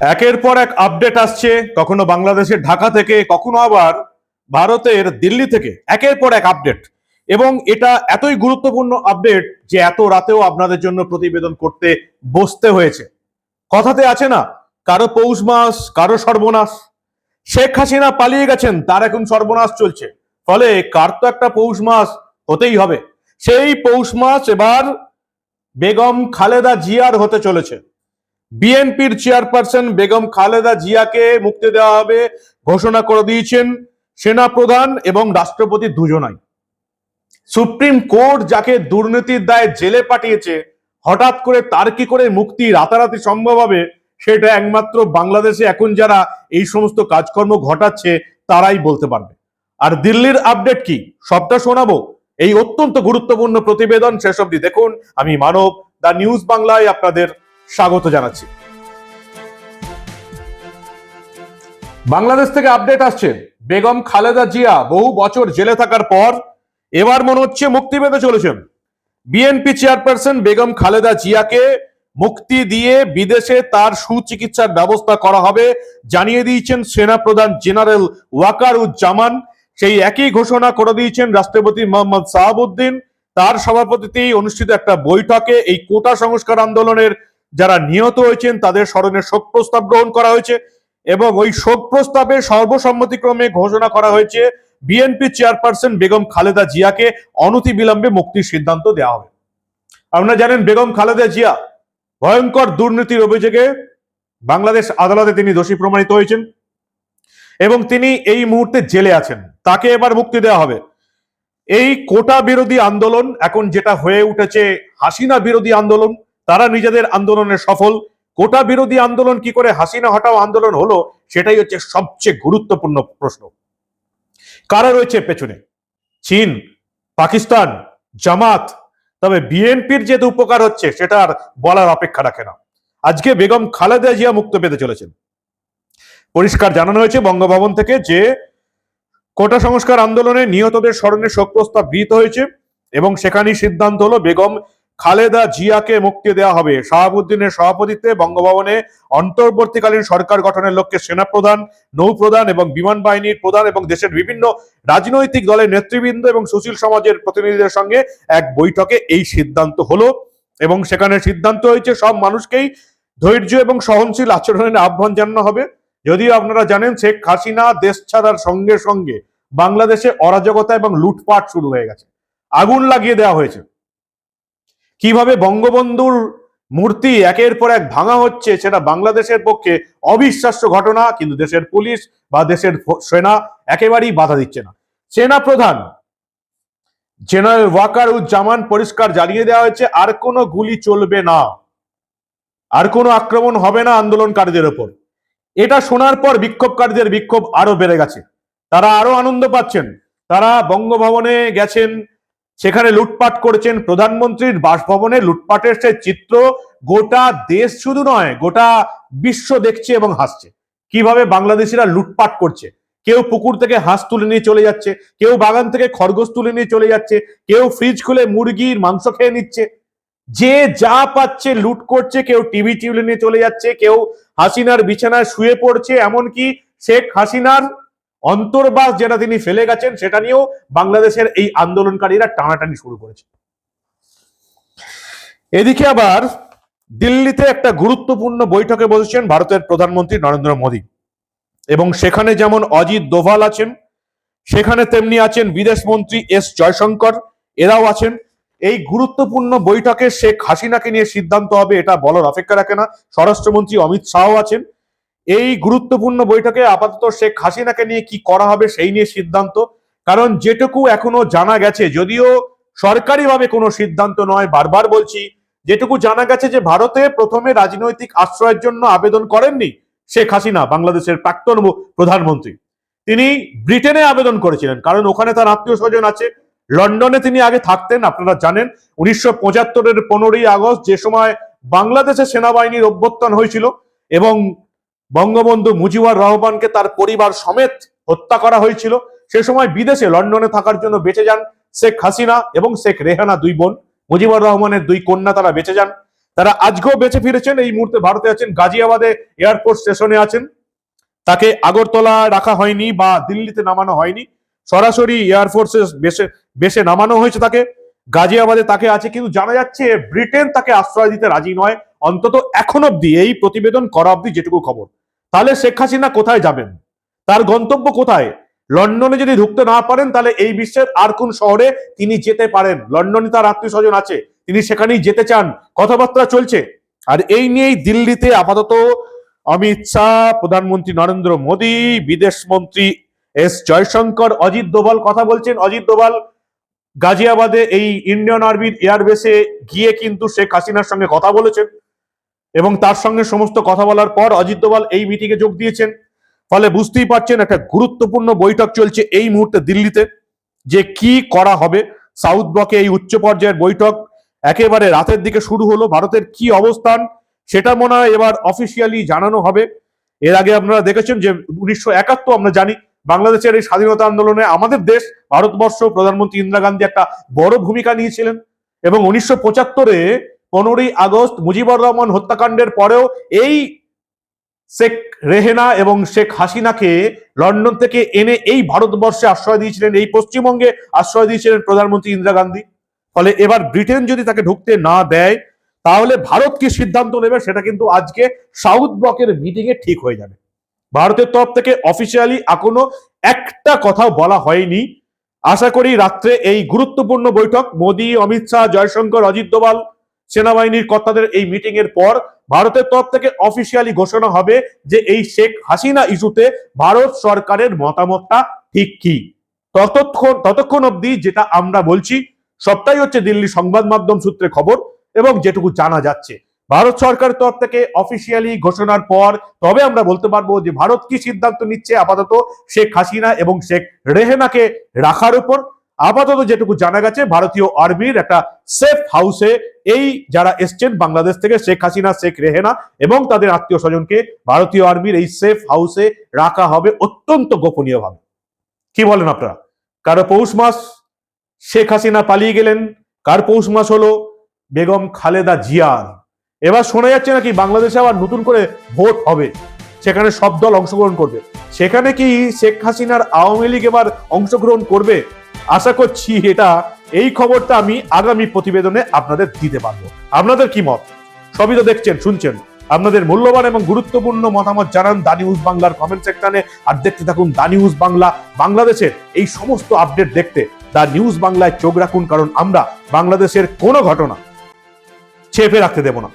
একের পর এক আপডেট আসছে। কখনো বাংলাদেশের ঢাকা থেকে, কখনো আবার ভারতের দিল্লি থেকে একের পর এক আপডেট এবং এটা এতই গুরুত্বপূর্ণ আপডেট যে এত রাতেও আপনাদের জন্য প্রতিবেদন করতে বসতে হয়েছে। কথাতে আছে না, কারও পৌষ মাস, কারও সর্বনাশ। শেখ হাসিনা পালিয়ে গেছেন, তার এখন সর্বনাশ চলছে। ফলে কার তো একটা পৌষ মাস হতেই হবে। সেই পৌষ মাস এবার বেগম খালেদা জিয়ার হতে চলেছে। বিএনপির চেয়ারপারসন বেগম খালেদা জিয়াকে মুক্তি দেওয়া হবে ঘোষণা করে দিয়েছেন সেনা প্রধান এবং রাষ্ট্রপতি দুজনাই। সুপ্রিম কোর্ট যাকে দুর্নীতির দায়ে জেলে পাঠিয়েছে, হঠাৎ করে তার কি করে মুক্তি রাতারাতি সম্ভব হবে, সেটা একমাত্র বাংলাদেশে এখন যারা এই সমস্ত কাজকর্ম ঘটাচ্ছে, তারাই বলতে পারবে। আর দিল্লির আপডেট কি? সবটা শোনাবো। এই অত্যন্ত গুরুত্বপূর্ণ প্রতিবেদন শেষ অবধি দেখুন। আমি মানব দা নিউজ বাংলায় আপনাদের স্বাগত জানাচ্ছি। বাংলাদেশ থেকে আপডেট আসছে, বেগম খালেদা জিয়া বহু বছর জেলে থাকার পর এবার মনে হচ্ছে মুক্তি পেতে চলেছেন। বিএনপি চেয়ারপারসন বেগম খালেদা জিয়াকে মুক্তি দিয়ে বিদেশে তার সুচিকিৎসার ব্যবস্থা করা হবে জানিয়ে দিয়েছেন সেনাপ্রধান জেনারেল ওয়াকার উজ্জামান সেই একই ঘোষণা করে দিয়েছেন রাষ্ট্রপতি মোহাম্মদ সাহাবুদ্দিন। তার সভাপতিতেই অনুষ্ঠিত একটা বৈঠকে এই কোটা সংস্কার আন্দোলনের যারা নিহত হয়েছেন তাদের স্মরণে শোক প্রস্তাব গ্রহণ করা হয়েছে এবং ওই শোক প্রস্তাবে সর্বসম্মতিক্রমে ঘোষণা করা হয়েছে, বিএনপি চেয়ারপারসন বেগম খালেদা জিয়াকে অনতি বিলম্বে মুক্তির সিদ্ধান্ত দেওয়া হবে। আপনারা জানেন বেগম খালেদা জিয়া ভয়ঙ্কর দুর্নীতির অভিযোগে বাংলাদেশ আদালতে তিনি দোষী প্রমাণিত হয়েছেন এবং তিনি এই মুহূর্তে জেলে আছেন। তাকে এবার মুক্তি দেওয়া হবে। এই কোটা বিরোধী আন্দোলন এখন যেটা হয়ে উঠেছে হাসিনা বিরোধী আন্দোলন তারা নিজেদের আন্দোলনে সফল। কোটা বিরোধী আন্দোলন কি করে হাসিনা হটাও আন্দোলন হলো, সেটাই হচ্ছে সবচেয়ে গুরুত্বপূর্ণ প্রশ্ন। কারা রয়েছে পেছনে? চীন, পাকিস্তান, জামাত। তবে বিএনপির যে উপকার হচ্ছে, সেটা আর বলার অপেক্ষা রাখে না। আজকে বেগম খালেদা জিয়া মুক্ত পেতে চলেছেন। পরিষ্কার জানানো হয়েছে বঙ্গভবন থেকে যে, কোটা সংস্কার আন্দোলনে নিহতদের স্মরণে শোক প্রস্তাব গৃহীত হয়েছে এবং সেখানেই সিদ্ধান্ত হলো বেগম খালেদা জিয়াকে মুক্তি দেওয়া হবে। শাহাবুদ্দিনের সভাপতিত্বে বঙ্গভবনে অন্তর্বর্তীকালীন সরকার গঠনের লক্ষ্যে সেনাপ্রধান, নৌপ্রধান এবং বিমান বাহিনীর প্রধান এবং দেশের বিভিন্ন রাজনৈতিক দলের নেতৃবৃন্দ এবং সুশীল সমাজের প্রতিনিধিদের সঙ্গে এক বৈঠকে এই সিদ্ধান্ত হলো এবং সেখানে সিদ্ধান্ত হয়েছে সব মানুষকেই ধৈর্য এবং সহনশীল আচরণের আহ্বান জানানো হবে। যদিও আপনারা জানেন, শেখ হাসিনা দেশ ছাড়ার সঙ্গে সঙ্গে বাংলাদেশে অরাজকতা এবং লুটপাট শুরু হয়ে গেছে। আগুন লাগিয়ে দেওয়া হয়েছে। কীভাবে বঙ্গবন্ধুর মূর্তি একের পর এক ভাঙা হচ্ছে সেটা বাংলাদেশের পক্ষে অবিশ্বাস্য ঘটনা, কিন্তু দেশের পুলিশ বা দেশের সেনা একেবারেই বাধা দিচ্ছে না। সেনা প্রধান জেনারেল ওয়াকারুজ্জামান পরিষ্কার জানিয়ে দেওয়া হয়েছে, আর কোনো গুলি চলবে না। আর কোনো আক্রমণ হবে না আন্দোলনকারীদের ওপর। এটা শোনার পর বিক্ষোভকারীদের বিক্ষোভ আরও বেড়ে গেছে। তারা আরও আনন্দ পাচ্ছেন। তারা বঙ্গভবনে গেছেন সেখানে লুটপাট করেছেন প্রধানমন্ত্রীর বাসভবনে। লুটপাটের সে চিত্র গোটা দেশ শুধু নয়, গোটা বিশ্ব দেখছে এবং হাসছে। কীভাবে বাংলাদেশিরা লুটপাট করছে? কেউ পুকুর থেকে হাঁস তুলে নিয়ে চলে যাচ্ছে, কেউ বাগান থেকে খরগোশ তুলে নিয়ে চলে যাচ্ছে, কেউ ফ্রিজ খুলে মুরগির মাংস খেয়ে নিচ্ছে। যে যা পাচ্ছে লুট করছে, কেউ টিভি টিউলে নিয়ে চলে যাচ্ছে, কেউ হাসিনার বিছানায় শুয়ে পড়ছে, এমনকি শেখ হাসিনার অন্তর্বাস যেটা তিনি ফেলে গেছেন, সেটা নিয়েও বাংলাদেশের এই আন্দোলনকারীরা টানাটানি শুরু করেছে। এদিকে আবার দিল্লিতে একটা গুরুত্বপূর্ণ বৈঠকে বসেছেন ভারতের প্রধানমন্ত্রী নরেন্দ্র মোদী। এবং সেখানে যেমন অজিত দোভাল আছেন, সেখানে তেমনি আছেন বিদেশ মন্ত্রী এস জয়শঙ্কর, এরাও আছেন। এই গুরুত্বপূর্ণ বৈঠকে শেখ হাসিনাকে নিয়ে সিদ্ধান্ত হবে এটা বলার অপেক্ষা রাখে না। স্বরাষ্ট্রমন্ত্রী অমিত শাহও আছেন। এই গুরুত্বপূর্ণ বৈঠকে আপাতত শেখ হাসিনাকে নিয়ে কি করা হবে সেই নিয়ে সিদ্ধান্ত। কারণ যেটুকু এখনও জানা গেছে, যদিও সরকারিভাবে কোনো সিদ্ধান্ত নয়, বারবার বলছি, যেটুকু জানা গেছে যে ভারতে প্রথমে রাজনৈতিক আশ্রয়ের জন্য আবেদন করেননি শেখ হাসিনা, বাংলাদেশের প্রাক্তন প্রধানমন্ত্রী। তিনি ব্রিটেনে আবেদন করেছিলেন, কারণ ওখানে তার আত্মীয় স্বজন আছে। লন্ডনে তিনি আগে থাকতেন, আপনারা জানেন, উনিশশো পঁচাত্তরের পনেরোই আগস্ট যে সময় বাংলাদেশে সেনাবাহিনীর অভ্যুত্থান হয়েছিল এবং বঙ্গবন্ধু মুজিবুর রহমানকে তার পরিবার সমেত হত্যা করা হয়েছিল। সে সময় বিদেশে লন্ডনে থাকার জন্য বেঁচে যান শেখ হাসিনা এবং শেখ রেহানা দুই বোন। মুজিবুর রহমানের দুই কন্যা তারা বেঁচে যান। তারা আজকেও বেঁচে ফিরেছেন। এই মুহূর্তে ভারতে আছেন, গাজিয়াবাদে এয়ারপোর্ট স্টেশনে আছেন। তাকে আগরতলা রাখা হয়নি বা দিল্লিতে নামানো হয়নি। সরাসরি এয়ারফোর্সে বেসে বেসে নামানো হয়েছে তাকে। গাজিয়াবাদে তাকে আছে, কিন্তু জানা যাচ্ছে ব্রিটেন তাকে আশ্রয় দিতে রাজি নয়। অন্তত এখন অব্দি এই প্রতিবেদন করা অব্দি যেটুকু খবর। তাহলে শেখ হাসিনা কোথায় যাবেন? তার গন্তব্য কোথায়? লন্ডনে যদি ঢুকতে না পারেন, তাহলে এই বিশ্বের আর কোন শহরে তিনি যেতে পারেন? লন্ডনে তার আত্মীয় স্বজন আছে, তিনি সেখানেই যেতে চান। কথাবার্তা চলছে। আর এই নিয়েই দিল্লিতে আপাতত অমিত শাহ, প্রধানমন্ত্রী নরেন্দ্র মোদী, বিদেশ মন্ত্রী এস জয়শঙ্কর, অজিত দোভাল কথা বলছেন। অজিত দোভাল গাজিয়াবাদে এই ইন্ডিয়ান আর্মির এয়ারবেসে গিয়ে কিন্তু শেখ হাসিনার সঙ্গে কথা বলেছেন। এবং তার সঙ্গে সমস্ত কথা বলার পর অজিত দোভাল এই মিটিংয়ে যোগ দিয়েছেন। ফলে বুঝতেই পারছেন একটা গুরুত্বপূর্ণ বৈঠক চলছে এই মুহূর্তে দিল্লিতে, যে কি করা হবে। সাউথ ব্লকে এই উচ্চ পর্যায়ের বৈঠক একেবারে রাতের দিকে শুরু হলো। ভারতের কি অবস্থান সেটা মনে হয় এবার অফিসিয়ালি জানানো হবে। এর আগে আপনারা দেখেছেন যে উনিশশো একাত্তর আমরা জানি, বাংলাদেশের এই স্বাধীনতা আন্দোলনে আমাদের দেশ, ভারতবর্ষ, প্রধানমন্ত্রী ইন্দিরা গান্ধী একটা বড় ভূমিকা নিয়েছিলেন। এবং উনিশশো পঁচাত্তরে পনেরোই আগস্ট মুজিবুর রহমান হত্যাকাণ্ডের পরেও এই শেখ রেহেনা এবং শেখ হাসিনাকে লন্ডন থেকে এনে এই ভারতবর্ষে আশ্রয় দিয়েছিলেন, এই পশ্চিমবঙ্গে আশ্রয় দিয়েছিলেন প্রধানমন্ত্রী ইন্দিরা গান্ধী। ফলে এবার ব্রিটেন যদি তাকে ঢুকতে না দেয়, তাহলে ভারত কি সিদ্ধান্ত নেবে সেটা কিন্তু আজকে সাউথ ব্লকের মিটিং এ ঠিক হয়ে যাবে। ভারতের তরফ থেকে অফিসিয়ালি এখনও একটা কথাও বলা হয়নি। আশা করি রাত্রে এই গুরুত্বপূর্ণ বৈঠক, মোদী, অমিত শাহ, জয়শঙ্কর, অজিত দোভাল সেনাবাহিনীর কর্তাদের এই মিটিং এর পর ভারতের তরফ থেকে অফিসিয়ালি ঘোষণা হবে যে এই শেখ হাসিনা ইস্যুতে ভারত সরকারের মতামতটা ঠিক কি? ততক্ষণ ততক্ষণ অবধি যেটা আমরা বলছি, সবটাই হচ্ছে দিল্লি সংবাদ মাধ্যম সূত্রে খবর এবং যেটুকু জানা যাচ্ছে। ভারত সরকারের তরফ থেকে অফিসিয়ালি ঘোষণার পর তবে আমরা বলতে পারব যে ভারত কি সিদ্ধান্ত নিচ্ছে আপাতত শেখ হাসিনা এবং শেখ রেহেনাকে রাখার উপর। আপাতত যেটুকু জানা গেছে, ভারতীয় আর্মির একটা সেফ হাউসে এই যারা এসছেন বাংলাদেশ থেকে, শেখ হাসিনা, শেখ রেহেনা এবং তাদের আত্মীয় স্বজনকে ভারতীয় আর্মির এই সেফ হাউসে রাখা হবে অত্যন্ত গোপনীয়ভাবে। কি বলেন আপনারা? কারও পৌষ মাস শেখ হাসিনা পালিয়ে গেলেন, কার পৌষ মাস হলো? বেগম খালেদা জিয়ার। এবার শোনা যাচ্ছে নাকি বাংলাদেশে আবার নতুন করে ভোট হবে, সেখানে সব দল অংশগ্রহণ করবে। সেখানে কি শেখ হাসিনার আওয়ামী লীগ এবার অংশগ্রহণ করবে? আশা করছি এটা, এই খবরটা আমি আগামী প্রতিবেদনে আপনাদের দিতে পারব। আপনাদের কি মত? সবই তো দেখছেন, শুনছেন। আপনাদের মূল্যবান এবং গুরুত্বপূর্ণ মতামত জানান দা নিউজ বাংলার কমেন্ট সেকশনে আর দেখতে থাকুন দা নিউজ বাংলা, বাংলাদেশের এই সমস্ত আপডেট দেখতে। দা নিউজ বাংলায় চোখ রাখুন, কারণ আমরা বাংলাদেশের কোনো ঘটনা চেপে রাখতে দেব না।